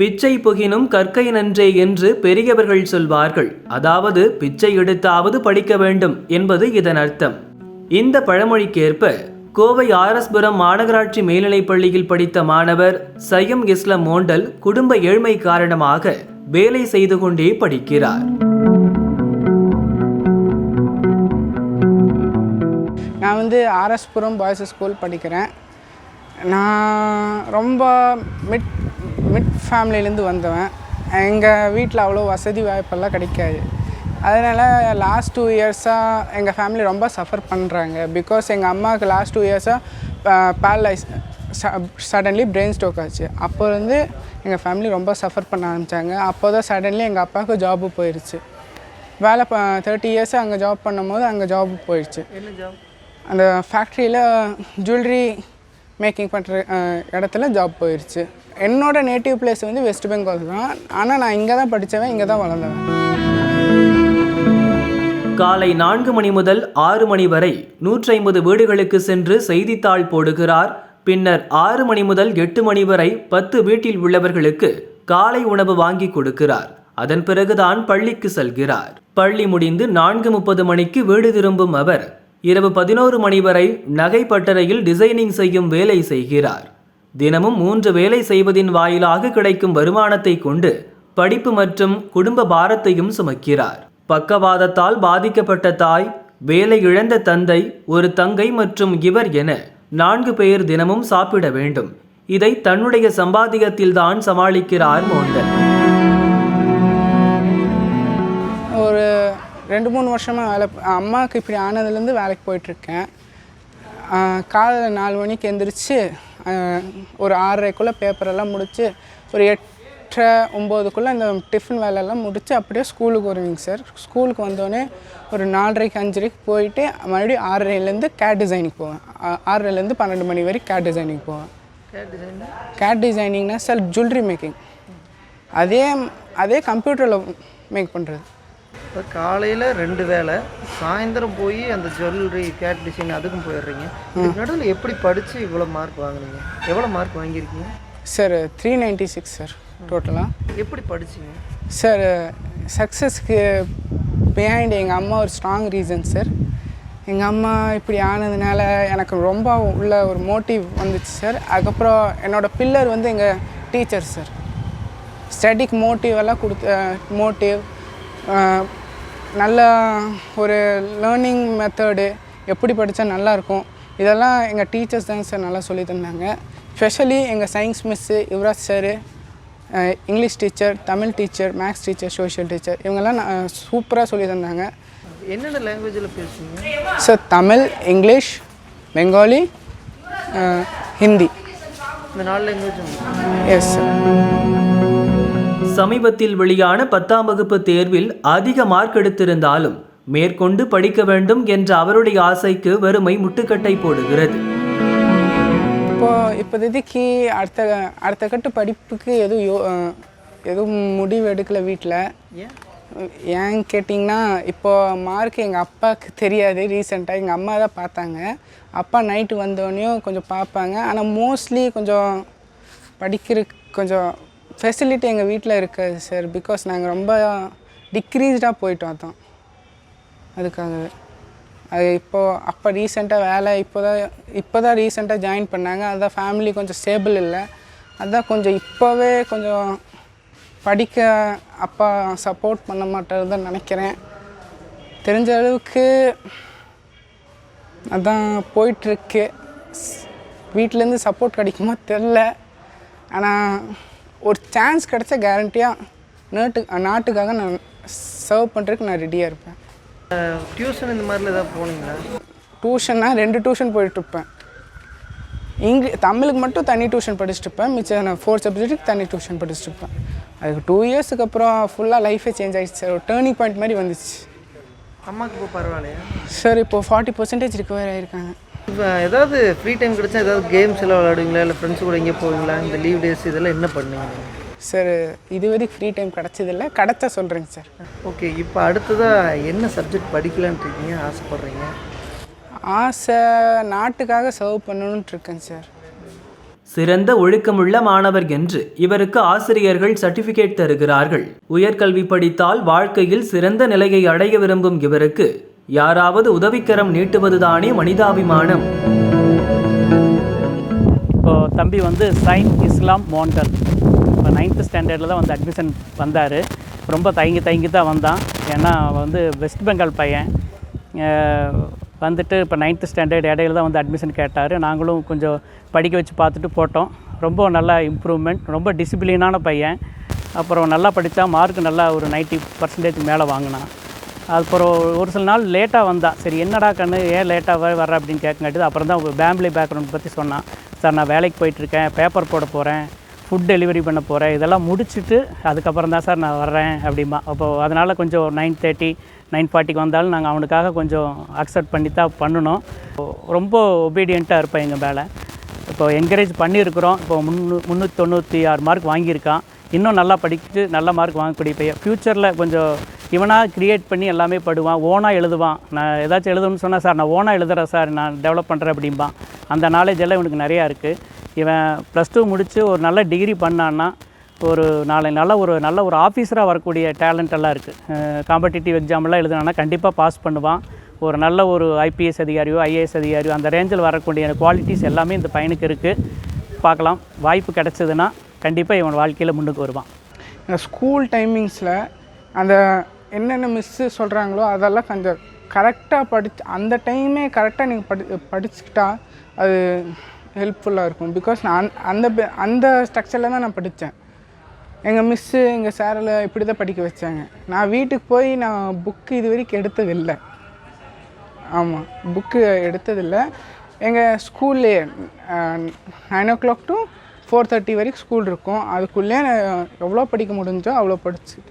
பிச்சை புகினும் கற்கை நன்றே என்று பெரியவர்கள் சொல்வார்கள். அதாவது பிச்சை எடுத்தாவது படிக்க வேண்டும் என்பது இதன் அர்த்தம். இந்த பழமொழிக்கேற்ப கோவை ஆரஸ்புரம் மாநகராட்சி மேல்நிலைப் பள்ளியில் படித்த மாணவர் சையம் இஸ்லாம் மோண்டல் குடும்ப ஏழ்மை காரணமாக வேலை செய்து கொண்டே படிக்கிறார். நான் வந்து ஆர்எஸ்புரம் பாய்ஸ் ஸ்கூல் படிக்கிறேன். நான் ரொம்ப மிட் மிட் ஃபேமிலியிலேருந்து வந்தவன். எங்கள் வீட்டில் அவ்வளோ வசதி வாய்ப்பெல்லாம் கிடைக்காது. அதனால் லாஸ்ட் டூ இயர்ஸாக எங்கள் ஃபேமிலி ரொம்ப சஃபர் பண்ணுறாங்க பிகாஸ் எங்கள் அம்மாவுக்கு லாஸ்ட் டூ இயர்ஸாக பேரலைஸ் சடன்லி பிரெயின் ஸ்ட்ரோக் ஆச்சு. அப்போ வந்து எங்கள் ஃபேமிலி ரொம்ப சஃபர் பண்ண ஆரம்பித்தாங்க அப்போ தான் சடன்லி எங்கள் அப்பாவுக்கு ஜாபு போயிடுச்சு வேலை ப தேர்ட்டி இயர்ஸ் அங்கே ஜாப் பண்ணும்போது அங்கே ஜாப் போயிடுச்சு அந்த ஃபேக்ட்ரியில் ஜுவல்லரி மேக்கிங் பண்ணுற இடத்துல ஜாப் போயிடுச்சு என்னோட நேட்டிவ் பிளேஸ் வந்து வெஸ்ட் பெங்கால் தான். ஆனால் நான் இங்கே தான் படித்தவன் இங்கே தான் வளர்ந்தவன். காலை நான்கு மணி முதல் ஆறு மணி வரை நூற்றி ஐம்பது வீடுகளுக்கு சென்று செய்தித்தாள் போடுகிறார். பின்னர் ஆறு மணி முதல் எட்டு மணி வரை பத்து வீட்டில் உள்ளவர்களுக்கு காலை உணவு வாங்கி கொடுக்கிறார். அதன் பிறகுதான் பள்ளிக்கு செல்கிறார். பள்ளி முடிந்து நான்கு முப்பது மணிக்கு வீடு திரும்பும் அவர் இரவு பதினோரு மணி வரை நகை பட்டறையில் டிசைனிங் செய்யும் வேலை செய்கிறார். தினமும் மூன்று வேலை செய்வதின் வாயிலாக கிடைக்கும் வருமானத்தை கொண்டு படிப்பு மற்றும் குடும்ப பாரத்தையும் சுமக்கிறார். பக்கவாதத்தால் பாதிக்கப்பட்ட தாய் வேலை இழந்த தந்தை ஒரு தங்கை மற்றும் இவர் என நான்கு பேர் தினமும் சாப்பிட வேண்டும். இதை தன்னுடைய சம்பாத்தியத்தில்தான் சமாளிக்கிறார் மோண்டல் ஒரு ரெண்டு மூணு வருஷமாக வேலை அம்மாவுக்கு இப்படி ஆனதுலேருந்து வேலைக்கு போயிட்டுருக்கேன். காலையில் நாலு மணிக்கு எந்திரிச்சு ஒரு ஆறரைக்குள்ளே பேப்பரெல்லாம் முடித்து ஒரு எட்டரை ஒம்போதுக்குள்ளே அந்த டிஃபன் வேலையெல்லாம் முடித்து அப்படியே ஸ்கூலுக்கு வருவீங்க சார் ஸ்கூலுக்கு வந்தோடனே ஒரு நாலரைக்கு அஞ்சரைக்கு போயிட்டு மறுபடியும் ஆறரைலேருந்து கேட் டிசைனிங் போவேன். ஆறரைலேருந்து பன்னெண்டு மணி வரைக்கும் கேட் டிசைனிங் போவேன். கேட் டிசைனிங்னா சார் ஜுவல்லரி மேக்கிங் அதே அதே கம்ப்யூட்டரில் மேக் பண்ணுறது இப்போ காலையில் ரெண்டு வேளை சாயந்தரம் போய் அந்த ஜுவல்லரி கேட் டிசைன் அதுக்கும் போயிடுறீங்க. நடுவில் எப்படி படித்து இவ்வளோ மார்க் வாங்குனீங்க? எவ்வளோ மார்க் வாங்கியிருக்கீங்க? Sir three ninety six sir டோட்டலாக எப்படி படிச்சீங்க? சார் சக்ஸஸ்க்கு பிஹைண்ட் எங்கள் அம்மா ஒரு ஸ்ட்ராங் ரீசன் சார். எங்கள் அம்மா இப்படி ஆனதுனால எனக்கு ரொம்ப உள்ள ஒரு மோட்டிவ் வந்துச்சு சார். அதுக்கப்புறம் என்னோடய பில்லர் வந்து எங்கள் டீச்சர் சார். ஸ்டடிக்கு மோட்டிவ் எல்லாம் கொடுத்த மோட்டிவ் நல்ல ஒரு லேர்னிங் மெத்தடு எப்படி படித்தா நல்லாயிருக்கும் இதெல்லாம் எங்கள் டீச்சர்ஸ் தான் சார் நல்லா சொல்லி தந்தாங்க. ஸ்பெஷலி எங்கள் science miss Yuvaraj sir English teacher Tamil teacher maths teacher social teacher இவங்கெல்லாம் சூப்பராக சொல்லி தந்தாங்க. என்னென்ன லாங்குவேஜில் பேசுவீங்க? சார் தமிழ் இங்கிலீஷ் பெங்காலி ஹிந்தி இந்த நாலு லாங்குவேஜும் எஸ் சார் சமீபத்தில் வெளியான பத்தாம் வகுப்பு தேர்வில் அதிக மார்க் எடுத்திருந்தாலும் மேற்கொண்டு படிக்க வேண்டும் என்ற அவருடைய ஆசைக்கு வறுமை முட்டுக்கட்டை போடுகிறது. இப்போ இப்போதைக்கு அடுத்த அடுத்த கட்டு படிப்புக்கு எதுவும் யோ எதுவும் முடிவு எடுக்கலை வீட்டில் ஏன் ஏன் கேட்டிங்கன்னா இப்போ மார்க் எங்கள் அப்பாவுக்கு தெரியாது ரீசெண்டாக எங்கள் அம்மா தான் பார்த்தாங்க. அப்பா நைட்டு வந்தோடனையும் கொஞ்சம் பார்ப்பாங்க. ஆனால் மோஸ்ட்லி கொஞ்சம் படிக்கிற கொஞ்சம் ஃபெசிலிட்டி எங்கள் வீட்டில் இருக்காது சார் பிகாஸ் நாங்கள் ரொம்ப டிக்ரீஸ்டாக போயிட்டோம் அதான். அதுக்காகவே. அது இப்போது அப்போ ரீசெண்டாக வேலை இப்போ தான் இப்போ தான் ரீசெண்டாக ஜாயின் பண்ணாங்க. அதுதான் ஃபேமிலி கொஞ்சம் ஸ்டேபிள் இல்லை. அதுதான் கொஞ்சம் இப்போவே கொஞ்சம் படிக்க அப்பா சப்போர்ட் பண்ண மாட்டார் தான் நினைக்கிறேன். தெரிஞ்ச அளவுக்கு அதான் போயிட்டுருக்கு வீட்டிலேருந்து சப்போர்ட் கிடைக்குமா தெரில ஆனால் ஒரு சான்ஸ் கிடைச்சா கேரண்டியாக நாட்டு நாட்டுக்காக நான் சர்வ் பண்ணுறதுக்கு நான் ரெடியாக இருப்பேன். டியூஷன் இந்த மாதிரிலாம் ஏதாவது போனீங்களா? டியூஷன்னா ரெண்டு டியூஷன் போயிட்டுருப்பேன் இங்கிலீஷ் தமிழுக்கு மட்டும் தனி டியூஷன் படிச்சுட்டு இருப்பேன். மிச்சம் நான் ஃபோர் சப்ஜெக்ட்டுக்கு தனி டியூஷன் படிச்சுட்டு இருப்பேன். அதுக்கு டூ இயர்ஸுக்கு அப்புறம் ஃபுல்லாக லைஃபே சேஞ்ச் ஆகிடுச்சு ஒரு டேர்னிங் பாயிண்ட் மாதிரி வந்துச்சு. அம்மாவுக்கு இப்போ பரவாயில்லையா? சார் இப்போது ஃபார்ட்டி பர்சன்டேஜ் ரிகவர் ஆகிருக்காங்க ஏதாவது ஃப்ரீ டைம் கிடைச்சா ஏதாவது கேம்ஸ் எல்லாம் விளையாடுவீங்களா? இல்லை ஃப்ரெண்ட்ஸ் கூட எங்கேயே போவீங்களா? இந்த லீவ் டேஸ் இதெல்லாம் என்ன பண்ணுவீங்க? சார் இது வரைக்கும் ஃப்ரீ டைம் கிடச்சதில்ல. கிடச்சா சொல்கிறேங்க சார் ஓகே இப்போ அடுத்ததாக என்ன சப்ஜெக்ட் படிக்கலான்ட்டு இருக்கீங்க? ஆசைப்பட்றீங்க? ஆசை நாட்டுக்காக சர்வ் பண்ணணுன்ட்டு இருக்கேன் சார் சிறந்த ஒழுக்கமுள்ள மாணவர் என்று இவருக்கு ஆசிரியர்கள் சர்டிபிகேட் தருகிறார்கள். உயர்கல்வி படித்தால் வாழ்க்கையில் சிறந்த நிலையை அடைய விரும்பும் இவருக்கு யாராவது உதவிக்கரம் நீட்டுவதுதானே மனிதாபிமானம். இப்போது தம்பி வந்து சைன் இஸ்லாம் மோண்டல். இப்போ நைன்த்து ஸ்டாண்டர்டில் தான் வந்து அட்மிஷன் வந்தார். ரொம்ப தயங்கி தயங்கி தான் வந்தான். ஏன்னா வந்து வெஸ்ட் பெங்கால் பையன். வந்துட்டு இப்போ நைன்த்து ஸ்டாண்டர்ட் இடையில தான் வந்து அட்மிஷன் கேட்டார். நாங்களும் கொஞ்சம் படிக்க வச்சு பார்த்துட்டு போட்டோம். ரொம்ப நல்லா இம்ப்ரூவ்மெண்ட் ரொம்ப டிசிப்ளினான பையன். அப்புறம் நல்லா படித்தா மார்க் நல்லா ஒரு 90% பர்சன்டேஜ் மேலே வாங்கினான். அப்புறம் ஒரு சில நாள் லேட்டாக வந்தான் சரி என்னடா கண்ணு ஏன் லேட்டாக வர அப்படின்னு கேட்கங்காட்டி அப்புறம் தான் ஃபேமிலி பேக்ரவுண்ட் பற்றி சொன்னான். சார் நான் வேலைக்கு போயிட்டுருக்கேன் பேப்பர் போட போகிறேன் ஃபுட் டெலிவரி பண்ண போகிறேன் இதெல்லாம் முடிச்சுட்டு அதுக்கப்புறம் தான் சார் நான் வர்றேன் அப்படிமா அப்போது அதனால் கொஞ்சம் நைன் தேர்ட்டி நைன் ஃபார்ட்டிக்கு வந்தாலும் நாங்கள் அவனுக்காக கொஞ்சம் அக்செப்ட் பண்ணி தான் பண்ணணும். ரொம்ப ஒபீடியண்ட்டாக இருப்பேன் எங்கள் மேலே. இப்போ என்கரேஜ் பண்ணியிருக்கிறோம். இப்போ முன்னூ முந்நூற்றி தொண்ணூற்றி ஆறு மார்க் வாங்கியிருக்கான். இன்னும் நல்லா படிச்சுட்டு நல்ல மார்க் வாங்கக்கூடிய பையன். ஃப்யூச்சரில் கொஞ்சம் இவனாக க்ரியேட் பண்ணி எல்லாமே படுவான். ஓனாக எழுதுவான். நான் ஏதாச்சும் எழுதணும்னு சொன்னால் சார் நான் ஓனாக எழுதுகிறேன் சார். நான் டெவலப் பண்ணுறேன் அப்படிம்பான். அந்த நாலேஜ் எல்லாம் இவனுக்கு நிறையா இருக்குது இவன் ப்ளஸ் டூ முடித்து ஒரு நல்ல டிகிரி பண்ணான்னா ஒரு நாளை நல்ல ஒரு நல்ல ஒரு ஆஃபீஸராக வரக்கூடிய டேலண்ட் எல்லாம் இருக்குது காம்படிட்டிவ் எக்ஸாம்லாம் எழுதுனான்னா கண்டிப்பாக பாஸ் பண்ணுவான். ஒரு நல்ல ஒரு ஐபிஎஸ் அதிகாரியோ ஐஏஎஸ் அதிகாரியோ அந்த ரேஞ்சில் வரக்கூடிய குவாலிட்டிஸ் எல்லாமே இந்த பையனுக்கு இருக்குது பார்க்கலாம். வாய்ப்பு கிடச்சதுன்னா கண்டிப்பாக இவன் வாழ்க்கையில் முன்னுக்கு வருவான். இந்த ஸ்கூல் டைமிங்ஸில் அந்த என்னென்ன மிஸ்ஸு சொல்கிறாங்களோ அதெல்லாம் கொஞ்சம் கரெக்டாக படிச்சு அந்த டைமே கரெக்டாக நீங்கள் படி படிச்சுக்கிட்டா அது ஹெல்ப்ஃபுல்லாக இருக்கும். பிகாஸ் நான் அந்த- அந்த அந்த ஸ்ட்ரக்சரில் தான் நான் படித்தேன் எங்கள் மிஸ்ஸு எங்கள் சாரில் இப்படி தான் படிக்க வச்சாங்க. நான் வீட்டுக்கு போய் நான் புக்கு இது வரைக்கும் எடுத்ததில்லை. ஆமாம் புக்கு எடுத்ததில்லை. எங்கள் ஸ்கூல்லேயே nine o'clock to four thirty வரைக்கும் ஸ்கூல் இருக்கும். அதுக்குள்ளே நான் எவ்வளோ படிக்க முடிஞ்சோ அவ்வளோ படிச்சு